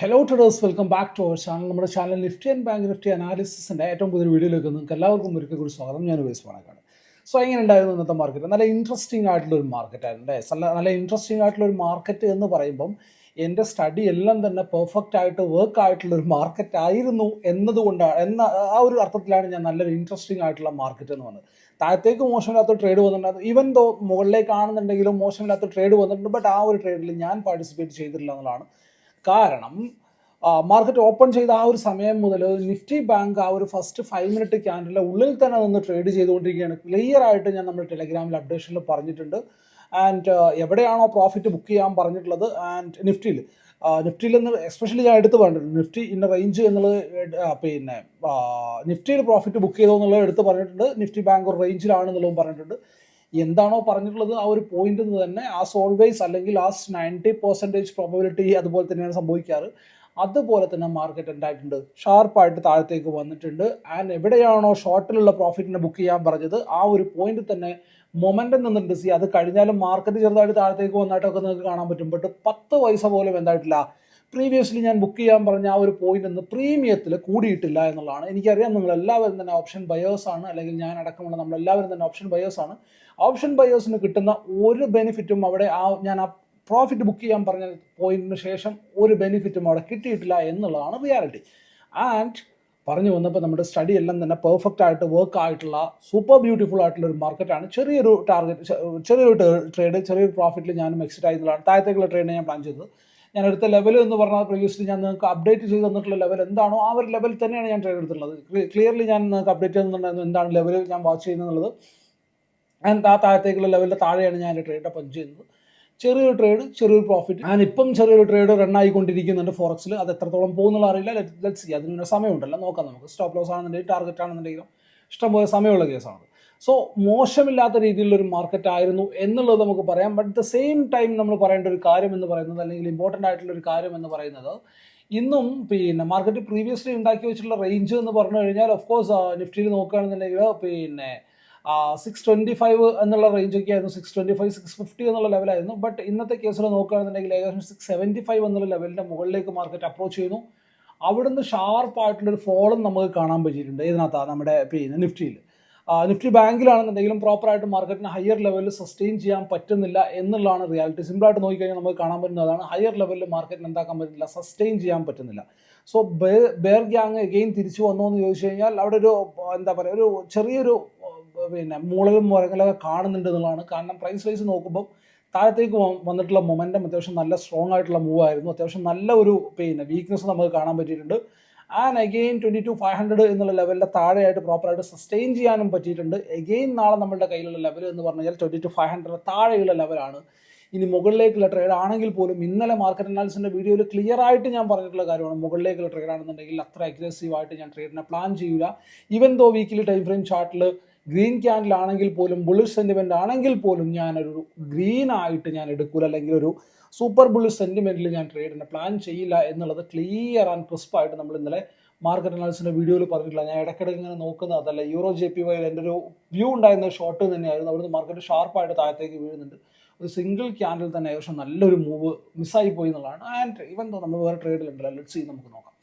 Hello traders welcome back to our channel നമ്മുടെ channel Nifty and bank Nifty അനാലിസിസിന്റെ ഏറ്റവും പുതിയ വീഡിയോയിലേക്ക് നിങ്ങൾക്ക് എല്ലാവർക്കും ഒരിക്കൽ കൂടി സ്വാഗതം. ഞാൻ ഉപയോഗിച്ച് പണക്കാണ് സോ എങ്ങനെ ഉണ്ടായിരുന്നു ഇന്നത്തെ മാർക്കറ്റ് നല്ല ഇൻട്രസ്റ്റിംഗ് ആയിട്ടുള്ള ഒരു മാർക്കറ്റ് ആയിരുന്നു അല്ലേ? നല്ല ഇൻട്രസ്റ്റിംഗ് ആയിട്ടുള്ള ഒരു മാർക്കറ്റ് എന്ന് പറയുമ്പം എന്റെ സ്റ്റഡി എല്ലാം തന്നെ പെർഫെക്റ്റ് ആയിട്ട് വർക്ക് ആയിട്ടുള്ള ഒരു മാർക്കറ്റ് ആയിരുന്നു എന്നതുകൊണ്ടാണ് എന്ന ആ ഒരു അർത്ഥത്തിലാണ് ഞാൻ നല്ലൊരു ഇൻട്രസ്റ്റിംഗ് ആയിട്ടുള്ള മാർക്കറ്റ് എന്ന് പറഞ്ഞത്. താഴത്തേക്ക് മോശമില്ലാത്ത ട്രേഡ് വന്നിട്ടുണ്ട് ഈവൻ ദോ മുകളിലേക്ക് കാണുന്നുണ്ടെങ്കിലും മോശമില്ലാത്ത ട്രേഡ് വന്നിട്ടുണ്ട് ബട്ട് ആ ഒരു ട്രേഡിൽ ഞാൻ പാർട്ടിസിപ്പേറ്റ് ചെയ്തിട്ടില്ല എന്നുള്ളതാണ് കാരണം മാർക്കറ്റ് ഓപ്പൺ ചെയ്ത ആ ഒരു സമയം മുതൽ നിഫ്റ്റി ബാങ്ക് ആ ഒരു ഫസ്റ്റ് ഫൈവ് മിനിറ്റ് ക്യാൻഡലിന്റെ ഉള്ളിൽ തന്നെ നിന്ന് ട്രേഡ് ചെയ്തുകൊണ്ടിരിക്കുകയാണ്. ക്ലിയർ ആയിട്ട് ഞാൻ നമ്മൾ ടെലഗ്രാമിൽ അപ്ഡേഷനിൽ പറഞ്ഞിട്ടുണ്ട്. ആൻഡ് എവിടെയാണോ പ്രോഫിറ്റ് ബുക്ക് ചെയ്യാൻ പറഞ്ഞിട്ടുള്ളത്? ആൻഡ് നിഫ്റ്റിയിൽ നിഫ്റ്റിയിൽ നിന്ന് എസ്പെഷ്യലി ഞാൻ എടുത്ത് പറഞ്ഞിട്ടുണ്ട്. നിഫ്റ്റി ഇന്ന റേഞ്ച് എന്നുള്ളത് പിന്നെ നിഫ്റ്റിയിൽ പ്രോഫിറ്റ് ബുക്ക് ചെയ്തോ എന്നുള്ളത് എടുത്ത് പറഞ്ഞിട്ടുണ്ട്. നിഫ്റ്റി ബാങ്ക് ഒരു റേഞ്ചിലാണെന്നുള്ളതും പറഞ്ഞിട്ടുണ്ട്. എന്താണോ പറഞ്ഞിട്ടുള്ളത് ആ ഒരു പോയിന്റ് തന്നെ ആസ് ഓൾവേസ് അല്ലെങ്കിൽ ആസ് നയന്റി പെർസെന്റേജ് പ്രോബബിലിറ്റി അതുപോലെ തന്നെയാണ് സംഭവിക്കാറ്. അതുപോലെ തന്നെ മാർക്കറ്റ് എന്തായിട്ടുണ്ട് ഷാർപ്പായിട്ട് താഴത്തേക്ക് വന്നിട്ടുണ്ട്. ആൻഡ് എവിടെയാണോ ഷോർട്ടിലുള്ള പ്രോഫിറ്റിനെ ബുക്ക് ചെയ്യാൻ പറഞ്ഞത് ആ ഒരു പോയിന്റ് തന്നെ മൊമെന്റം നിന്നിട്ടുണ്ട് സി അത് കഴിഞ്ഞാലും മാർക്കറ്റ് ചെറുതായിട്ട് താഴത്തേക്ക് വന്നായിട്ടൊക്കെ നിങ്ങൾക്ക് കാണാൻ പറ്റും. ബട്ട് പത്ത് പൈസ പോലും എന്തായിട്ടില്ല. പ്രീവിയസ്ലി ഞാൻ ബുക്ക് ചെയ്യാൻ പറഞ്ഞ ആ ഒരു പോയിന്റ് ഒന്ന് പ്രീമിയത്തിൽ കൂടിയിട്ടില്ല എന്നുള്ളതാണ്. എനിക്കറിയാം നിങ്ങൾ എല്ലാവരും തന്നെ ഓപ്ഷൻ ബയേഴ്സ് ആണ്. അല്ലെങ്കിൽ ഞാൻ അടക്കമുള്ള നമ്മൾ എല്ലാവരും തന്നെ ഓപ്ഷൻ ബയേഴ്സ് ആണ്. ഓപ്ഷൻ ബയേഴ്സിന് കിട്ടുന്ന ഒരു ബെനിഫിറ്റും അവിടെ ആ ഞാൻ ആ പ്രോഫിറ്റ് ബുക്ക് ചെയ്യാൻ പറഞ്ഞ പോയിന്റിന് ശേഷം ഒരു ബെനിഫിറ്റും അവിടെ കിട്ടിയിട്ടില്ല എന്നുള്ളതാണ് റിയാലിറ്റി ആൻഡ് പറഞ്ഞു വന്നപ്പോൾ നമ്മുടെ സ്റ്റഡി എല്ലാം തന്നെ പെർഫെക്റ്റ് ആയിട്ട് വർക്ക് ആയിട്ടുള്ള സൂപ്പർ ബ്യൂട്ടിഫുൾ ആയിട്ടുള്ള ഒരു മാർക്കറ്റാണ് ചെറിയൊരു ടാർഗറ്റ് ചെറിയൊരു ട്രേഡ് ചെറിയൊരു പ്രോഫിറ്റിൽ ഞാനും എക്സിറ്റ് ആയിരുന്നതാണ് താഴത്തേക്കുള്ള ട്രേഡ് ഞാൻ പ്ലാൻ ചെയ്തത്. ഞാൻ എടുത്ത ലെവൽ എന്ന് പറഞ്ഞാൽ പ്രീവിയസ്ലി ഞാൻ നിങ്ങൾക്ക് അപ്ഡേറ്റ് ചെയ്ത് തന്നിട്ടുള്ള ലെവൽ എന്താണോ ആ ഒരു ലെവൽ തന്നെയാണ് ഞാൻ ട്രേഡ് എടുത്തിട്ടുള്ളത്. ക്ലിയർലി ഞാൻ നിങ്ങൾക്ക് അപ്ഡേറ്റ് ചെയ്യുന്നുണ്ടായിരുന്നു എന്താണ് ലെവൽ ഞാൻ വാച്ച് ചെയ്യുന്നത് ആൻഡ് ആ താഴത്തേക്കുള്ള ലെവലിന്റെ താഴെയാണ് ഞാൻ എന്റെ ട്രേഡ് പഞ്ച് ചെയ്യുന്നത്. ചെറിയൊരു ട്രേഡ് ചെറിയൊരു പ്രോഫിറ്റ് ഞാൻ ഇപ്പം ചെറിയൊരു ട്രേഡ് റൺ ആയിക്കൊണ്ടിരിക്കുന്നുണ്ട് ഫോറക്സിൽ അത് എത്രത്തോളം പോകുന്നുള്ള അറിയില്ല. ലെറ്റ് സി അതിന് സമയമുണ്ടല്ലോ. നോക്കാം നമുക്ക്. സ്റ്റോപ്പ് ലോസ് ആണെന്നുണ്ടെങ്കിൽ ടാർഗറ്റ് ആണെന്നുണ്ടെങ്കിലും ഇഷ്ടംപോലെ സമയമുള്ള കേസാണ് സോ മോശമില്ലാത്ത രീതിയിലുള്ള ഒരു മാർക്കറ്റ് ആയിരുന്നു എന്നുള്ളത് നമുക്ക് പറയാം. ബട്ട് ദ സെയിം ടൈം നമ്മൾ പറയേണ്ട ഒരു കാര്യം എന്ന് പറയുന്നത് അല്ലെങ്കിൽ ഇമ്പോർട്ടന്റ് ആയിട്ടുള്ള ഒരു കാര്യം എന്ന് പറയുന്നത് ഇന്നും പിന്നെ മാർക്കറ്റ് പ്രീവിയസ്ലി ഉണ്ടാക്കി വെച്ചിട്ടുള്ള റേഞ്ച് എന്ന് പറഞ്ഞു കഴിഞ്ഞാൽ ഓഫ് കോഴ്സ് നിഫ്റ്റിയിൽ നോക്കുകയാണെന്നുണ്ടെങ്കിൽ പിന്നെ സിക്സ് ട്വന്റി ഫൈവ് എന്നുള്ള റേഞ്ചൊക്കെ ആയിരുന്നു. Six twenty five six fifty എന്നുള്ള ലെവലായിരുന്നു ബട്ട് ഇന്നത്തെ കേസിൽ നോക്കുകയാണെന്നുണ്ടെങ്കിൽ ഏകദേശം സിക്സ് സെവന്റി ഫൈവ് എന്നുള്ള ലെവലിന്റെ മുകളിലേക്ക് മാർക്കറ്റ് അപ്രോച്ച് ചെയ്യുന്നു. അവിടുന്ന് ഷാർപ്പായിട്ടുള്ളൊരു ഫോളും നമുക്ക് കാണാൻ പറ്റിയിട്ടുണ്ട് ഇതിനകത്താണ് നമ്മുടെ പിന്നെ നിഫ്റ്റിയിൽ നിഫ്റ്റി ബാങ്കിലാണെന്നുണ്ടെങ്കിലും പ്രോപ്പറായിട്ട് മാർക്കറ്റിന് ഹയർ ലെവലിൽ സസ്റ്റെയിൻ ചെയ്യാൻ പറ്റുന്നില്ല എന്നുള്ളതാണ് റിയാലിറ്റി സിമ്പിളായിട്ട് നോക്കിക്കഴിഞ്ഞാൽ നമുക്ക് കാണാൻ പറ്റുന്നതാണ് ഹയർ ലെവലിൽ മാർക്കറ്റിന് എന്താക്കാൻ പറ്റുന്നില്ല സസ്റ്റെയിൻ ചെയ്യാൻ പറ്റുന്നില്ല. സോ ബേർ ഗ്യാങ് എഗെയിൻ തിരിച്ചു വന്നോ എന്ന് ചോദിച്ചു കഴിഞ്ഞാൽ അവിടെ ഒരു എന്താ പറയുക ഒരു ചെറിയൊരു പിന്നെ മൂളലും മുറങ്ങലൊക്കെ കാണുന്നുണ്ട് എന്നുള്ളതാണ്. കാരണം പ്രൈസ് വൈസ് നോക്കുമ്പോൾ താഴത്തേക്ക് വന്നിട്ടുള്ള മൊമെന്റം അത്യാവശ്യം നല്ല സ്ട്രോങ് ആയിട്ടുള്ള മൂവ് ആയിരുന്നു. അത്യാവശ്യം നല്ല ഒരു പിന്നെ വീക്ക്നെസ് നമുക്ക് കാണാൻ പറ്റിയിട്ടുണ്ട്. And again twenty two five hundred എന്നുള്ള ലെവലിന്റെ താഴെയായിട്ട് പ്രോപ്പറായിട്ട് സസ്റ്റെയിൻ ചെയ്യാനും പറ്റിയിട്ടുണ്ട്. എഗെയിൻ നാളെ നമ്മളുടെ കയ്യിലുള്ള ലെവൽ എന്ന് പറഞ്ഞു കഴിഞ്ഞാൽ ട്വന്റി ടു ഫൈവ് ഹൺഡ്രഡ് താഴെയുള്ള ലെവലാണ് ഇനി മുകളിലേക്കുള്ള ട്രേഡ് ആണെങ്കിൽ പോലും ഇന്നലെ മാർക്കറ്റ് അനാലിസിന്റെ വീഡിയോയിൽ ക്ലിയർ ആയിട്ട് ഞാൻ പറഞ്ഞിട്ടുള്ള കാര്യമാണ്. മുകളിലേക്കുള്ള ട്രേഡ് ആണെന്നുണ്ടെങ്കിൽ അത്ര അഗ്രസീവായിട്ട് ഞാൻ ട്രേഡിനെ പ്ലാൻ ചെയ്യില്ല even though weekly time frame ചാർട്ടിൽ ഗ്രീൻ ക്യാൻഡിൽ ആണെങ്കിൽ പോലും ബുള്ളിഷ് സെന്റിമെന്റ് ആണെങ്കിൽ പോലും ഞാനൊരു ഗ്രീൻ ആയിട്ട് ഞാൻ എടുക്കൂല. അല്ലെങ്കിൽ ഒരു സൂപ്പർ ബുള്ളിഷ് സെന്റിമെന്റിൽ ഞാൻ ട്രേഡിനെ പ്ലാൻ ചെയ്യില്ല എന്നുള്ളത് ക്ലിയർ ആൻഡ് ക്രിസ്പ് ആയിട്ട് നമ്മൾ ഇന്നലെ മാർക്കറ്റ് അനാലിസിന്റെ വീഡിയോയിൽ പറഞ്ഞിട്ടില്ല. ഞാൻ ഇടയ്ക്കിടയ്ക്ക് ഇങ്ങനെ നോക്കുന്നത് അതല്ല. യൂറോ ജെ പി വൈയിൽ എന്റെ ഒരു വ്യൂ ഉണ്ടായിരുന്ന ഷോർട്ട് തന്നെയായിരുന്നു. അവിടുന്ന് മാർക്കറ്റ് ഷാർപ്പായിട്ട് താഴത്തേക്ക് വീഴുന്നുണ്ട്. ഒരു സിംഗിൾ ക്യാൻഡിൽ തന്നെ ഏകദേശം നല്ലൊരു മൂവ് മിസ്സായി പോയി എന്നുള്ളതാണ്. ആൻഡ് ഇവൻ നമ്മൾ വേറെ ട്രേഡിലുണ്ടല്ലോ ലെറ്റ് സി നമുക്ക് നോക്കാം.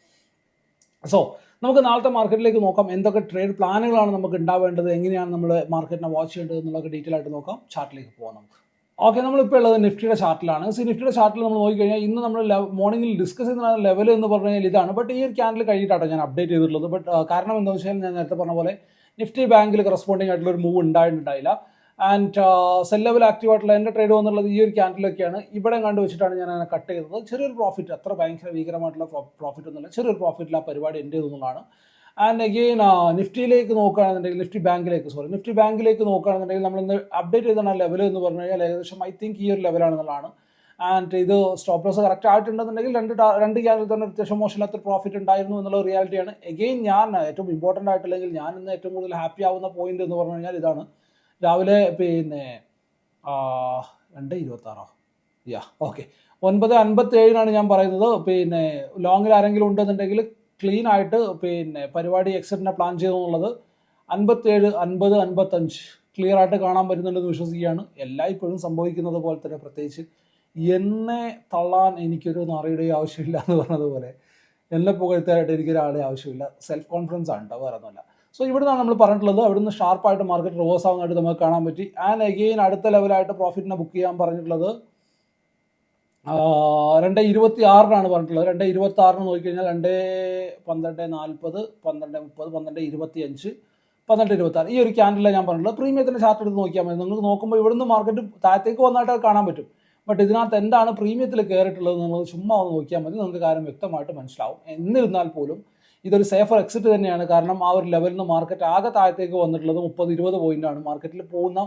സോ നമുക്ക് നാളത്തെ മാർക്കറ്റിലേക്ക് നോക്കാം. എന്തൊക്കെ ട്രേഡ് പ്ലാനുകളാണ് നമുക്ക് ഉണ്ടാവേണ്ടത്? എങ്ങനെയാണ് നമ്മൾ മാർക്കറ്റിനെ വാച്ച് ചെയ്യേണ്ടത് എന്നുള്ളതൊക്കെ ഡീറ്റെയിൽ ആയിട്ട് നോക്കാം. ചാർട്ടിലേക്ക് പോകാം നമുക്ക്. ഓക്കെ നമ്മളിപ്പോൾ ഉള്ളത് നിഫ്റ്റിയുടെ ചാർട്ടിലാണ്. സി നിഫ്റ്റിയുടെ ചാർട്ടിൽ നമ്മൾ നോക്കിക്കഴിഞ്ഞാൽ ഇന്ന് നമ്മൾ മോർണിംഗിൽ ഡിസ്കസ് ചെയ്യുന്ന ലെവൽ എന്ന് പറഞ്ഞു കഴിഞ്ഞാൽ ഇതാണ്. ബട്ട് ഈ ഒരു ക്യാൻഡിൽ കഴിഞ്ഞിട്ടാണ് ഞാൻ അപ്ഡേറ്റ് ചെയ്തിട്ടുള്ളത്. ബട്ട് കാരണം എന്താണെന്ന് വെച്ചാൽ ഞാൻ നേരത്തെ പറഞ്ഞ പോലെ നിഫ്റ്റി ബാങ്കിൽ കറസ്പോണ്ടിങ് ആയിട്ടുള്ള ഒരു മൂവ് ഉണ്ടായിട്ടുണ്ടായില്ല. ആൻഡ് സെൽ ലെവൽ ആക്റ്റീവ് ആയിട്ടുള്ള എന്റെ ട്രേഡ് വന്നുള്ളത് ഈ ഒരു ക്യാൻഡിലൊക്കെയാണ് ഇവിടെ കണ്ടു വെച്ചിട്ടാണ് ഞാൻ അതിനെ കട്ട് ചെയ്തത്. ചെറിയൊരു പ്രോഫിറ്റ് അത്ര ഭയങ്കര ഭീകരമായിട്ടുള്ള പ്രോഫിറ്റ് ഒന്നുമില്ല. ചെറിയൊരു പ്രോഫിറ്റിൽ ആ പരിപാടി എന്റെ എന്നുള്ളതാണ്. ആൻഡ് അഗെയിൻ നിഫ്റ്റിയിലേക്ക് നോക്കുകയാണെന്നുണ്ടെങ്കിൽ നിഫ്റ്റി ബാങ്കിലേക്ക് സോറി നിഫ്റ്റി ബാങ്കിലേക്ക് നോക്കുകയാണെന്നുണ്ടെങ്കിൽ നമ്മൾ ഇന്ന് അപ്ഡേറ്റ് ചെയ്താണ് ലെവൽ എന്ന് പറഞ്ഞു കഴിഞ്ഞാൽ ഏകദേശം ഐ തിങ്ക് ഈ ഒരു ലെവലാണെന്നുള്ളതാണ് ആൻഡ് ഇത് സ്റ്റോപ്പ് ലോസ് കറക്റ്റ് ആയിട്ടുണ്ടെന്നുണ്ടെങ്കിൽ രണ്ട് രണ്ട് ക്യാനിൽ തന്നെ അത്യാവശ്യം മോശമില്ലാത്ത പ്രോഫിറ്റ് ഉണ്ടായിരുന്നു എന്നുള്ള റിയാലിറ്റിയാണ് എഗെയിൻ ഞാൻ ഏറ്റവും ഇമ്പോർട്ടന്റ് ആയിട്ടില്ലെങ്കിൽ ഞാൻ ഇന്ന് ഏറ്റവും കൂടുതൽ ഹാപ്പി ആവുന്ന പോയിന്റ് എന്ന് പറഞ്ഞു കഴിഞ്ഞാൽ ഇതാണ്. രാവിലെ പിന്നെ രണ്ട് ഇരുപത്താറോ? യാ ഓക്കെ ഒൻപത് അൻപത്തി ഏഴിനാണ് ഞാൻ പറയുന്നത്. പിന്നെ ലോങ്ങിൽ ആരെങ്കിലും ഉണ്ടെന്നുണ്ടെങ്കിൽ ക്ലീൻ ആയിട്ട് പിന്നെ പരിപാടി എക്സിറ്റിനെ പ്ലാൻ ചെയ്തെന്നുള്ളത് അൻപത്തേഴ് അൻപത് അൻപത്തഞ്ച് ക്ലിയർ ആയിട്ട് കാണാൻ പറ്റുന്നുണ്ടെന്ന് വിശ്വസിക്കുകയാണ്. എല്ലായ്പ്പോഴും സംഭവിക്കുന്നത് പോലെ തന്നെ പ്രത്യേകിച്ച് എന്നെ തള്ളാൻ എനിക്കൊരു നറിയുടെയും ആവശ്യമില്ല എന്ന് പറഞ്ഞതുപോലെ എന്നെ പുകഴ്ത്താനായിട്ട് എനിക്കൊരാളെ ആവശ്യമില്ല. സെൽഫ് കോൺഫിഡൻസ് ആണ് കേട്ടോ വേറെ ഒന്നുമില്ല. സോ ഇവിടുന്നാണ് നമ്മൾ പറഞ്ഞിട്ടുള്ളത്. അവിടുന്ന് ഷാർപ്പായിട്ട് മാർക്കറ്റ് റിവേഴ്സ് ആവുന്നതായിട്ട് നമുക്ക് കാണാൻ പറ്റി. ആൻഡ് അഗെയിൻ അടുത്ത ലെവലായിട്ട് പ്രോഫിറ്റിനെ ബുക്ക് ചെയ്യാൻ പറഞ്ഞിട്ടുള്ളത് രണ്ട് ഇരുപത്തി ആറിനാണ് പറഞ്ഞിട്ടുള്ളത്. രണ്ട് ഇരുപത്തി ആറിന് നോക്കിക്കഴിഞ്ഞാൽ രണ്ട് പന്ത്രണ്ട് നാൽപ്പത് പന്ത്രണ്ട് മുപ്പത് പന്ത്രണ്ട് ഇരുപത്തി അഞ്ച് പന്ത്രണ്ട് ഇരുപത്തി ആറ് ഈ ഒരു ക്യാൻഡിലാണ് ഞാൻ പറഞ്ഞിട്ടുള്ളത്. പ്രീമിയത്തിന്റെ ചാർട്ട് എടുത്ത് നോക്കിയാൽ മതി. നിങ്ങൾ നോക്കുമ്പോൾ ഇവിടുന്ന് മാർക്കറ്റ് താഴത്തേക്ക് വന്നായിട്ട് കാണാൻ പറ്റും. ബട്ട് ഇതിനകത്ത് എന്താണ് പ്രീമിയത്തിൽ കയറിയിട്ടുള്ളത് നിങ്ങൾ ചുമ്മാ ഒന്ന് നോക്കിയാൽ മതി. നിങ്ങൾക്ക് കാര്യം വ്യക്തമായിട്ട് മനസ്സിലാവും. എന്നിരുന്നാൽ പോലും ഇതൊരു സേഫർ എക്സിറ്റ് തന്നെയാണ്. കാരണം ആ ഒരു ലെവലിൽ നിന്ന് മാർക്കറ്റ് ആകെ താഴത്തേക്ക് വന്നിട്ടുള്ളത് മുപ്പത് ഇരുപത് പോയിന്റാണ് മാർക്കറ്റിൽ പോകുന്ന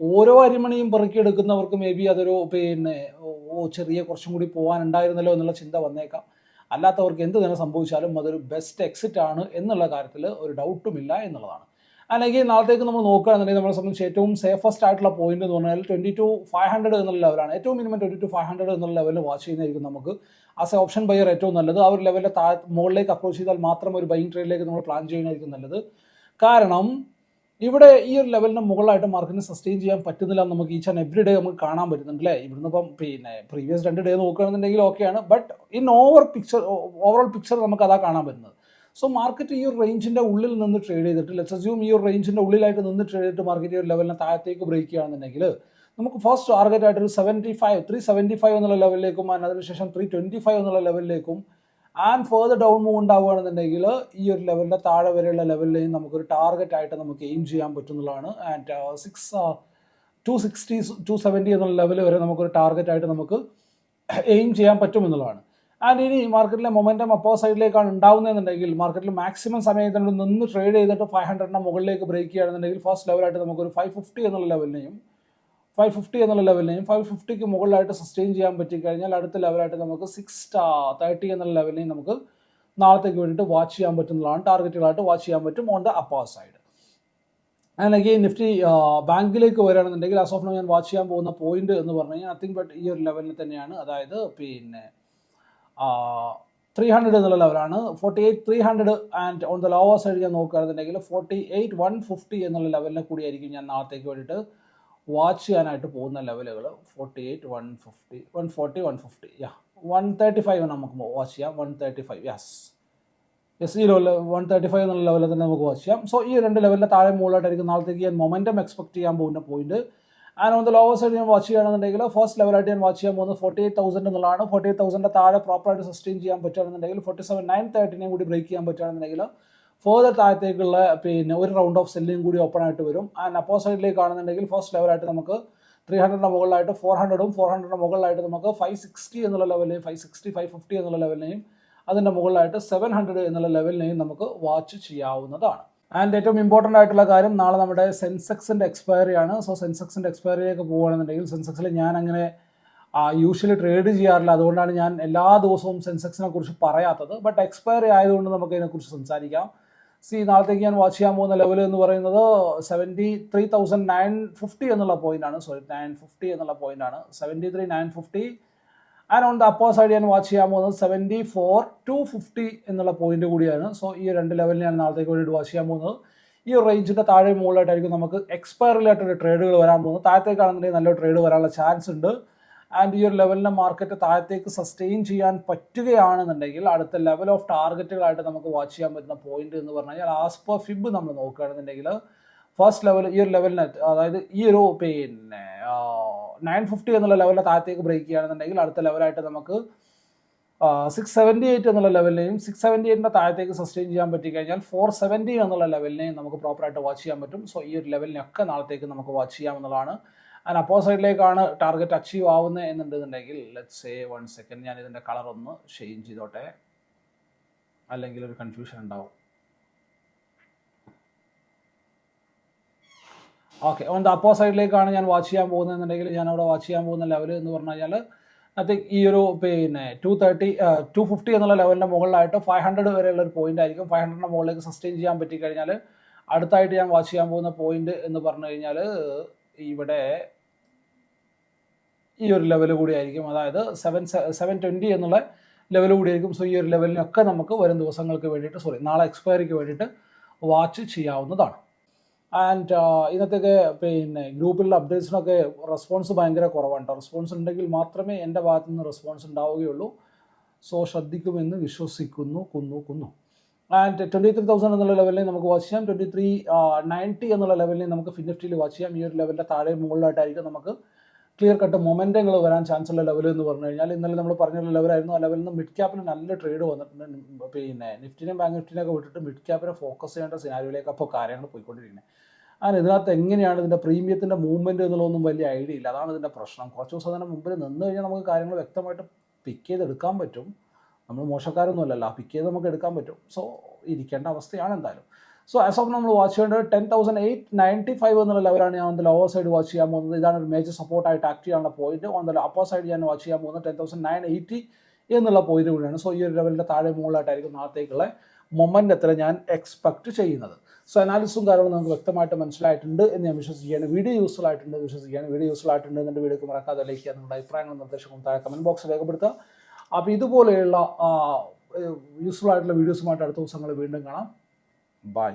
ഓരോ അരിമണിയും പെറുക്കിയെടുക്കുന്നവർക്ക് മേ ബി അതൊരു പിന്നെ ഓ ചെറിയ കുറച്ചും കൂടി പോകാനുണ്ടായിരുന്നല്ലോ എന്നുള്ള ചിന്ത വന്നേക്കാം. അല്ലാത്തവർക്ക് എന്ത് തന്നെ സംഭവിച്ചാലും അതൊരു ബെസ്റ്റ് എക്സിറ്റ് ആണ് എന്നുള്ള കാര്യത്തിൽ ഒരു ഡൗട്ടുമില്ല എന്നുള്ളതാണ്. അല്ലെങ്കിൽ നാളത്തേക്ക് നമ്മൾ നോക്കുകയാണെന്നുണ്ടെങ്കിൽ നമ്മളെ സംബന്ധിച്ച് ഏറ്റവും സേഫസ്റ്റ് ആയിട്ടുള്ള പോയിന്റ് എന്ന് പറഞ്ഞാൽ ട്വന്റി ടു ഫൈവ് ഹൺഡ്രഡ് എന്നുള്ള ലെവലാണ് ഏറ്റവും minimum twenty two five hundred എന്നുള്ള ലെവലിൽ വാച്ച് ചെയ്യുന്നതായിരിക്കും നമുക്ക്. ആസ് എ ഓപ്ഷൻ ബയർ ഏറ്റവും നല്ലത്. ആ ഒരു ലെവലിൽ താ മുകളിലേക്ക് അപ്രോച്ച് ചെയ്താൽ മാത്രം ഒരു ബൈങ് ട്രേഡിലേക്ക് നമ്മൾ പ്ലാൻ ചെയ്യുന്നതായിരിക്കും നല്ലത്. കാരണം ഇവിടെ ഈ ഒരു ലെവലിന് മുകളിലായിട്ട് മാർക്കറ്റിന് സസ്റ്റെയിൻ ചെയ്യാൻ പറ്റുന്നില്ല എന്ന് നമുക്ക് ഈച്ച് ആൻഡ് എവറി ഡേ നമുക്ക് കാണാൻ പറ്റുന്നുണ്ട് അല്ലേ? ഇവിടുന്ന് ഇപ്പം പിന്നെ പ്രീവിയസ് രണ്ട് ഡേ നോക്കുകയാണെന്നുണ്ടെങ്കിൽ ഓക്കെയാണ് but in over picture overall picture നമുക്ക് അതാ കാണാൻ പറ്റുന്നത്. സോ മാർക്കറ്റ് ഈ ഒരു റേഞ്ചിന്റെ ഉള്ളിൽ നിന്ന് ട്രേഡ് ചെയ്തിട്ട് ലെറ്റ്സ് അസ്യൂം ഈ ഒരു റേഞ്ചിന്റെ ഉള്ളിലായിട്ട് നിന്ന് ട്രേഡ് ചെയ്തിട്ട് മാർക്കറ്റ് ഈ ഒരു ലെവലിനെ താഴത്തേക്ക് ബ്രേക്ക് ചെയ്യുകയാണെന്നുണ്ടെങ്കിൽ നമുക്ക് ഫസ്റ്റ് ടാർഗറ്റ് ആയിട്ട് ഒരു seventy five three seventy five എന്നുള്ള ലെവലിലേക്കും ആൻഡ് അതിനുശേഷം ത്രീ ട്വന്റി ഫൈവ് എന്നുള്ള ലെവലിലേക്കും ആൻഡ് ഫേർദർ ഡൗൺ മൂവ് ഉണ്ടാവുകയാണെന്നുണ്ടെങ്കിൽ ഈ ഒരു ലെവലിന്റെ താഴെ വരെയുള്ള ലെവലിലെയും നമുക്കൊരു ടാർഗറ്റ് ആയിട്ട് നമുക്ക് എയിം ചെയ്യാൻ പറ്റുന്നതാണ്. And six two sixty two seventy എന്നുള്ള ലെവൽ വരെ നമുക്കൊരു ടാർഗറ്റ് ആയിട്ട് നമുക്ക് എയിം ചെയ്യാൻ പറ്റുമെന്നുള്ളതാണ്. ആൻഡ് ഇനി മാർക്കറ്റിലെ മൊമെന്റം അപ്പോ സൈഡിലേക്കാണ് ഉണ്ടാവുന്നതെന്നുണ്ടെങ്കിൽ മാർക്കറ്റിൽ മാക്സിമം സമയത്തിനുള്ളിൽ നിന്ന് ട്രേഡ് ചെയ്തിട്ട് ഫൈവ് ഹൺഡ്രഡിന്റെ മുകളിലേക്ക് ബ്രേക്ക് ചെയ്യുകയാണെന്നുണ്ടെങ്കിൽ ഫസ്റ്റ് ലെവലായിട്ട് നമുക്കൊരു ഫൈവ് ഫിഫ്റ്റി എന്നുള്ള ലെവലിനെയും ഫൈവ് ഫിഫ്റ്റി എന്നുള്ള ലെവലിനെയും ഫൈവ് ഫിഫ്റ്റിക്ക് മുകളിലായിട്ട് സസ്റ്റെയിൻ ചെയ്യാൻ പറ്റിക്കഴിഞ്ഞാൽ അടുത്ത ലെവലായിട്ട് നമുക്ക് സിക്സ് തേർട്ടി എന്നുള്ള ലെവലിനെയും നമുക്ക് നാളത്തേക്ക് വേണ്ടിയിട്ട് വാച്ച് ചെയ്യാൻ പറ്റുന്നതാണ്. ടാർഗറ്റുകളായിട്ട് വാച്ച് ചെയ്യാൻ പറ്റും ഓൺ ദ അപ്പർ സൈഡ് അല്ലെങ്കിൽ നിഫ്റ്റി ബാങ്കിലേക്ക് വരികയാണെന്നുണ്ടെങ്കിൽ അസോഫ്നോ ഞാൻ വാച്ച് ചെയ്യാൻ പോകുന്ന പോയിന്റ് എന്ന് പറഞ്ഞു കഴിഞ്ഞാൽ നത്തിങ് ബട്ട് ഈ ഒരു ലെവലിൽ തന്നെയാണ്. അതായത് പിന്നെ ത്രീ ഹൺഡ്രഡ് എന്നുള്ള ലെവലാണ് forty eight three hundred and on the lower side ഞാൻ നോക്കുകയാണെന്നുണ്ടെങ്കിൽ ഫോർട്ടി എയ്റ്റ് വൺ ഫിഫ്റ്റി എന്നുള്ള ലെവലിനെ കൂടിയായിരിക്കും ഞാൻ നാളത്തേക്ക് വേണ്ടിയിട്ട് വാച്ച് ചെയ്യാനായിട്ട് പോകുന്ന ലെവലുകൾ forty eight one fifty one forty one fifty yeah one thirty five നമുക്ക് വാച്ച് ചെയ്യാം. One thirty five yes yes ഈ ലെവൽ വൺ തേർട്ടി ഫൈവ് എന്നുള്ള ലെവലിൽ തന്നെ നമുക്ക് വാച്ച് ചെയ്യാം. സോ ഈ രണ്ട് ലെവലിലെ താഴെ മുകളിലായിട്ടായിരിക്കും നാളത്തേക്ക് ഞാൻ മൊമെന്റം എക്സ്പെക്ട് ചെയ്യാൻ പോകുന്ന point and on the lower side ഞാൻ വാച്ച് ചെയ്യുകയാണെന്നുണ്ടെങ്കിൽ ഫസ്റ്റ് ലെവലായിട്ട് ഞാൻ വാച്ച് ചെയ്യാൻ പോകുന്നത് ഫോർട്ടി എയ്റ്റ് തൗസൻഡ് എന്നുള്ളതാണ്. ഫോർട്ടി എയ്റ്റ് തൗസൻഡ് താഴെ പ്രോപ്പറായിട്ട് സസ്റ്റെയിൻ ചെയ്യാൻ പറ്റുകയാണെന്നുണ്ടെങ്കിൽ ഫോർട്ടി സെവൻ നയൻ തേർട്ടിനെയും കൂടി ബ്രേക്ക് ചെയ്യാൻ പറ്റുകയാണെന്നുണ്ടെങ്കിൽ ഫേർദർ താഴത്തേക്കുള്ള പിന്നെ ഒരു റൗണ്ട് ഓഫ് സെല്ലിംഗ് കൂടി ഓപ്പൺ ആയിട്ട് വരും. ആൻഡ് അപ്പോ സൈഡിലേക്ക് കാണുന്നുണ്ടെങ്കിൽ ഫസ്റ്റ് ലെവലായിട്ട് നമുക്ക് ത്രീ ഹൺഡ്രഡിന് മുകളിലായിട്ട് ഫോർ ഹൺഡ്രഡും ഫോർ ഹൺഡ്രഡിന് മുകളിലായിട്ട് നമുക്ക് ഫൈവ് സിക്സ്റ്റി എന്നുള്ള ലെവലിനെയും ഫൈവ് സിക്സ്റ്റി ഫൈവ് ഫിഫ്റ്റി എന്നുള്ള ലെവലിനെയും അതിന്റെ മുകളിലായിട്ട് സെവൻ ഹൺഡ്രഡ് എന്നുള്ള ലെവലിനെയും നമുക്ക് വാച്ച് ചെയ്യാവുന്നതാണ്. ആൻഡ് ഏറ്റവും ഇമ്പോർട്ടന്റ് ആയിട്ടുള്ള കാര്യം നാളെ നമ്മുടെ സെൻസെക്സിന്റെ എക്സ്പയറി ആണ്. സോ സെൻസെക്സിന്റെ എക്സ്പയറിയൊക്കെ പോകുകയാണെന്നുണ്ടെങ്കിൽ സെൻസെക്സിൽ ഞാൻ അങ്ങനെ യൂഷ്വലി ട്രേഡ് ചെയ്യാറില്ല. അതുകൊണ്ടാണ് ഞാൻ എല്ലാ ദിവസവും സെൻസെക്സിനെ കുറിച്ച് പറയാത്തത്. ബട്ട് എക്സ്പയറി ആയതുകൊണ്ട് നമുക്ക് ഇതിനെക്കുറിച്ച് സംസാരിക്കാം. സി നാളത്തേക്ക് ഞാൻ വാച്ച് ചെയ്യാൻ പോകുന്ന ലെവൽ എന്ന് പറയുന്നത് seventy three thousand nine fifty എന്നുള്ള പോയിന്റ് ആണ്. സോറി നയൻ ഫിഫ്റ്റി എന്നുള്ള പോയിന്റ് ആണ്. Seventy three nine fifty and on the upper side ഞാൻ വാച്ച് ചെയ്യാൻ പോകുന്നത് സെവന്റി ഫോർ ടു ഫിഫ്റ്റി എന്നുള്ള പോയിന്റ് കൂടിയാണ്. സോ ഈ രണ്ട് ലെവലിനെയാണ് നാളത്തേക്ക് വേണ്ടിയിട്ട് വാച്ച് ചെയ്യാൻ പോകുന്നത്. ഈ റേഞ്ചിന്റെ താഴെ മുകളിലായിട്ടായിരിക്കും നമുക്ക് എക്സ്പയറിലായിട്ടുള്ള ട്രേഡുകൾ വരാൻ പോകുന്നത്. താഴത്തേക്കാണെന്നുണ്ടെങ്കിൽ നല്ല ട്രേഡ് വരാനുള്ള ചാൻസ് ഉണ്ട്. ആൻഡ് ഈ ഒരു ലെവലിന്റെ മാർക്കറ്റ് താഴത്തേക്ക് സസ്റ്റെയിൻ ചെയ്യാൻ പറ്റുകയാണെന്നുണ്ടെങ്കിൽ അടുത്ത ലെവൽ ഓഫ് ടാർഗറ്റുകളായിട്ട് നമുക്ക് വാച്ച് ചെയ്യാൻ പറ്റുന്ന പോയിന്റ് എന്ന് പറഞ്ഞു കഴിഞ്ഞാൽ ആസ് പെർ ഫിബ് നമ്മൾ നോക്കുകയാണെന്നുണ്ടെങ്കിൽ ഫസ്റ്റ് ലെവൽ ഈ ഒരു ലെവലിന് അതായത് ഈ ഒരു പിന്നെ നയൻ ഫിഫ്റ്റി എന്നുള്ള ലെവലിൽ താഴത്തേക്ക് ബ്രേക്ക് ചെയ്യുകയാണെന്നുണ്ടെങ്കിൽ അടുത്ത ലെവലായിട്ട് നമുക്ക് സിക്സ് സെവന്റി എയ്റ്റ് എന്നുള്ള ലെവലിനെയും സിക്സ് സെവന്റി എയ്റ്റിന്റെ താഴത്തേക്ക് സസ്റ്റെയിൻ ചെയ്യാൻ പറ്റിക്കഴിഞ്ഞാൽ ഫോർ സെവന്റി എന്നുള്ള ലെവലിനെയും നമുക്ക് പ്രോപ്പറായിട്ട് വാച്ച് ചെയ്യാൻ പറ്റും. സോ ഈ ഒരു ലെവലിനൊക്കെ നാളത്തേക്ക് നമുക്ക് വാച്ച് ചെയ്യാമെന്നുള്ളതാണ് ആൻഡ് അപ്പോ സൈഡിലേക്കാണ് ടാർഗറ്റ് അച്ചീവ് ആവുന്നത് എന്നുണ്ടെന്നുണ്ടെങ്കിൽ ലെറ്റ് സേ വൺ സെക്കൻഡ് ഞാൻ ഇതിന്റെ കളർ ഒന്ന് ചേഞ്ച് ചെയ്തോട്ടെ. അല്ലെങ്കിൽ ഒരു കൺഫ്യൂഷൻ ഉണ്ടാവും. ഓക്കെ ഓൺ ദ അപ്പോ സൈഡിലേക്കാണ് ഞാൻ വാച്ച് ചെയ്യാൻ പോകുന്നതെന്നുണ്ടെങ്കിൽ ഞാൻ അവിടെ വാച്ച് ചെയ്യാൻ പോകുന്ന ലെവൽ എന്ന് പറഞ്ഞു കഴിഞ്ഞാൽ അത് ഈ ഒരു പിന്നെ ടു തേർട്ടി ടു ഫിഫ്റ്റി എന്നുള്ള ലെവലിന്റെ മുകളിലായിട്ട് ഫൈവ് ഹൺഡ്രഡ് വരെയുള്ള ഒരു പോയിന്റ് ആയിരിക്കും. ഫൈവ് ഹൺഡ്രഡിന്റെ മുകളിലേക്ക് സസ്റ്റെയിൻ ചെയ്യാൻ പറ്റി കഴിഞ്ഞാൽ അടുത്തായിട്ട് ഞാൻ വാച്ച് ചെയ്യാൻ പോകുന്ന പോയിന്റ് എന്ന് പറഞ്ഞു കഴിഞ്ഞാൽ ഇവിടെ ഈ ഒരു ലെവൽ കൂടി ആയിരിക്കും. അതായത് സെവൻ സെവൻ ട്വന്റി എന്നുള്ള ലെവൽ കൂടി ആയിരിക്കും. സോ ഈ ഒരു ലെവലിനൊക്കെ നമുക്ക് വരും ദിവസങ്ങൾക്ക് വേണ്ടിയിട്ട് സോറി നാളെ എക്സ്പയറിക്ക് വേണ്ടിയിട്ട് വാച്ച് ചെയ്യാവുന്നതാണ്. ആൻഡ് ഇന്നത്തെയൊക്കെ പിന്നെ ഗ്രൂപ്പിലുള്ള അപ്ഡേറ്റ്സിനൊക്കെ റെസ്പോൺസ് ഭയങ്കര കുറവാണ് റെസ്പോൺസ് ഉണ്ടെങ്കിൽ മാത്രമേ എന്റെ ഭാഗത്തു നിന്ന് റെസ്പോൺസ് ഉണ്ടാവുകയുള്ളൂ. സോ ശ്രദ്ധിക്കുമെന്ന് വിശ്വസിക്കുന്നു കുന്നു കുന്നു. ആൻഡ് ട്വന്റി ത്രീ തൗസൻഡ് എന്നുള്ള ലെവലിൽ നമുക്ക് വാച്ച് ചെയ്യാം. ട്വന്റി ത്രീ നയന്റി എന്നുള്ള ലെവലിൽ നമുക്ക് ഫിഫ്റ്റിയിൽ വാച്ച് ചെയ്യാം. ഈ ഒരു ലെവലിന്റെ താഴെ മുകളിലായിട്ടായിരിക്കും നമുക്ക് ക്ലിയർ കട്ട് മൊമെന്റങ്ങൾ വരാൻ ചാൻസ് ഉള്ള ലെവൽ എന്ന് പറഞ്ഞു കഴിഞ്ഞാൽ ഇന്നലെ നമ്മൾ പറഞ്ഞുള്ള ലെവലായിരുന്നു ആ ലെവലിൽ നിന്ന് മിഡ് ക്യാപ്പിന് നല്ല ട്രേഡ് വന്നിട്ടുണ്ട്. പിന്നെ നിഫ്റ്റിനെയും ബാങ്ക് നിഫ്റ്റിനെയൊക്കെ വിട്ടിട്ട് മിഡ് ക്യാപ്പിനെ ഫോക്കസ് ചെയ്യേണ്ട സിനാരിയിലേക്ക് അപ്പോൾ കാര്യങ്ങൾ പോയിക്കൊണ്ടിരിക്കുന്നത് അങ്ങനെ ഇതിനകത്ത് എങ്ങനെയാണ് ഇതിന്റെ പ്രീമിയത്തിന്റെ മൂവ്മെന്റ് എന്നുള്ളതൊന്നും വലിയ ഐഡിയ ഇല്ല. അതാണ് ഇതിന്റെ പ്രശ്നം. കുറച്ച് ദിവസം തന്നെ മുമ്പിൽ നിന്ന് കഴിഞ്ഞാൽ നമുക്ക് കാര്യങ്ങൾ വ്യക്തമായിട്ട് പിക്ക് ചെയ്തെടുക്കാൻ പറ്റും. നമ്മൾ മോശക്കാരൊന്നുമല്ലല്ലോ. പിക്ക് ചെയ്ത് നമുക്ക് എടുക്കാൻ പറ്റും. സോ ഇരിക്കേണ്ട അവസ്ഥയാണ് എന്തായാലും. സോ ആസ് ഓഫ് നമ്മൾ വാച്ച് ചെയ്യേണ്ടത് ten thousand eight ninety five എന്നുള്ള ലെവലാണ് ഞാൻ ഒന്ന് ലോവർ സൈഡ് വാച്ച് ചെയ്യാൻ പോകുന്നത്. ഇതാണ് ഒരു മേജർ സപ്പോർട്ടായിട്ട് ആക്ട് ചെയ്യാനുള്ള പോയിന്റ് ദ അപ്പർ സൈഡ് ഞാൻ വാച്ച് ചെയ്യാൻ പോകുന്നത് ടെൻ തൗസൻഡ് നയൻ എയ്റ്റി എന്നുള്ള പോയിന്റ് കൂടിയാണ്. സോ ഈ ഒരു ലെവലിന്റെ താഴെ മുകളിലായിട്ടായിരിക്കും നാളത്തേക്കുള്ള മൊമെന്റ് എത്ര ഞാൻ എക്സ്പെക്ട് ചെയ്യുന്നത്. സോ അനാലിസും കാര്യങ്ങളും നമുക്ക് വ്യക്തമായിട്ട് മനസ്സിലായിട്ടുണ്ട് എന്ന് ഞാൻ വിശ്വസിക്കുകയാണ്. വീഡിയോ യൂസ്ഫുൾ ആയിട്ടുണ്ട് വിശ്വസിക്കുകയാണ്. വീഡിയോ യൂസ്ഫുൾ ആയിട്ടുണ്ട് എന്റെ വീഡിയോക്ക് മറക്കാതെ ലൈക്ക് ചെയ്യാൻ നിങ്ങളുടെ അഭിപ്രായങ്ങളും നിർദ്ദേശങ്ങളും താഴെ കമന്റ് ബോക്സിൽ രേഖപ്പെടുത്തുക. അപ്പോൾ ഇതുപോലെയുള്ള യൂസ്ഫുൾ ആയിട്ടുള്ള വീഡിയോസുമായിട്ട് അടുത്ത ദിവസങ്ങൾ വീണ്ടും കാണാം. ബൈ